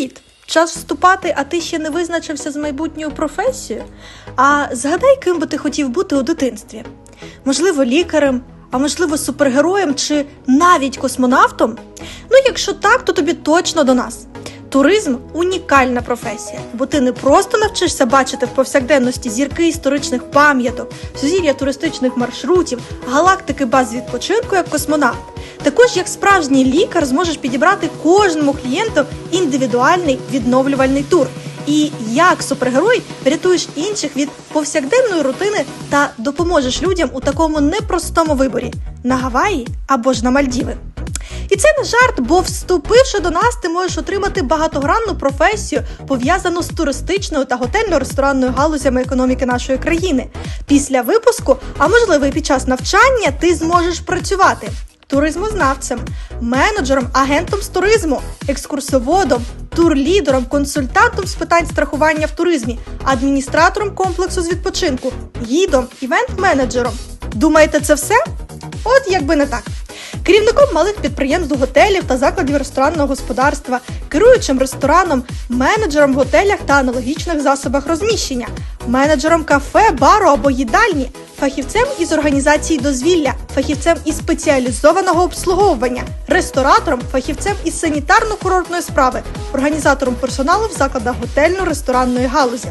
Привіт! Час вступати, а ти ще не визначився з майбутньою професією? А згадай, ким би ти хотів бути у дитинстві? Можливо, лікарем, а можливо, супергероєм чи навіть космонавтом? Ну, якщо так, то тобі точно до нас. Туризм унікальна професія, бо ти не просто навчишся бачити в повсякденності зірки історичних пам'яток, сузір'я туристичних маршрутів, галактики баз відпочинку як космонавт. Також, як справжній лікар, зможеш підібрати кожному клієнту індивідуальний відновлювальний тур. І як супергерой врятуєш інших від повсякденної рутини та допоможеш людям у такому непростому виборі на Гаваї або ж на Мальдіви. І це не жарт, бо вступивши до нас, ти можеш отримати багатогранну професію, пов'язану з туристичною та готельно-ресторанною галузями економіки нашої країни. Після випуску, а можливо і під час навчання, ти зможеш працювати туризмознавцем, менеджером, агентом з туризму, екскурсоводом, турлідером, консультантом з питань страхування в туризмі, адміністратором комплексу з відпочинку, гідом, івент-менеджером. Думаєте, це все? От якби не так. Керівником малих підприємств готелів та закладів ресторанного господарства, керуючим рестораном, менеджером в готелях та аналогічних засобах розміщення, менеджером кафе, бару або їдальні, фахівцем із організації дозвілля, фахівцем із спеціалізованого обслуговування, ресторатором, фахівцем із санітарно-курортної справи, організатором персоналу в закладах готельно-ресторанної галузі.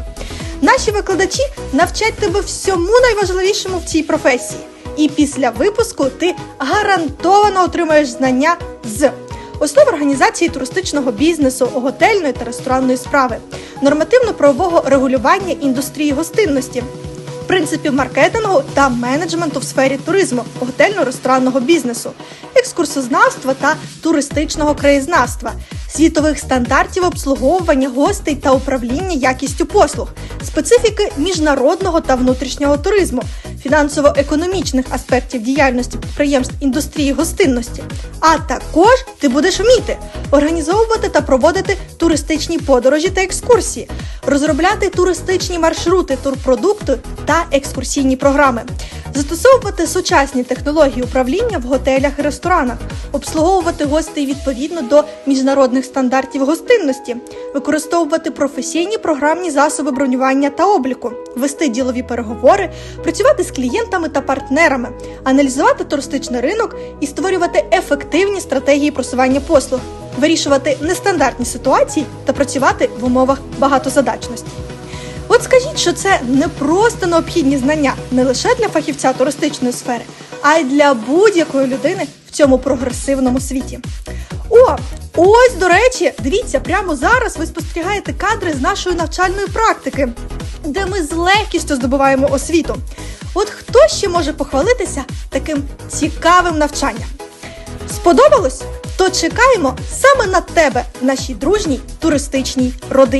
Наші викладачі навчать тебе всьому найважливішому в цій професії. І після випуску ти гарантовано отримаєш знання з основ організації туристичного бізнесу, готельної та ресторанної справи, нормативно-правового регулювання індустрії гостинності, принципів маркетингу та менеджменту в сфері туризму, готельно-ресторанного бізнесу, екскурсознавства та туристичного краєзнавства, світових стандартів обслуговування гостей та управління якістю послуг, специфіки міжнародного та внутрішнього туризму, фінансово-економічних аспектів діяльності підприємств індустрії гостинності. А також ти будеш вміти організовувати та проводити туристичні подорожі та екскурсії, розробляти туристичні маршрути, турпродукти та екскурсійні програми. Застосовувати сучасні технології управління в готелях і ресторанах, обслуговувати гостей відповідно до міжнародних стандартів гостинності, використовувати професійні програмні засоби бронювання та обліку, вести ділові переговори, працювати з клієнтами та партнерами, аналізувати туристичний ринок і створювати ефективні стратегії просування послуг, вирішувати нестандартні ситуації та працювати в умовах багатозадачності. От скажіть, що це не просто необхідні знання не лише для фахівця туристичної сфери, а й для будь-якої людини в цьому прогресивному світі. О, ось до речі, дивіться, прямо зараз ви спостерігаєте кадри з нашої навчальної практики, де ми з легкістю здобуваємо освіту. От хто ще може похвалитися таким цікавим навчанням? Сподобалось? То чекаємо саме на тебе нашій дружній туристичній родині.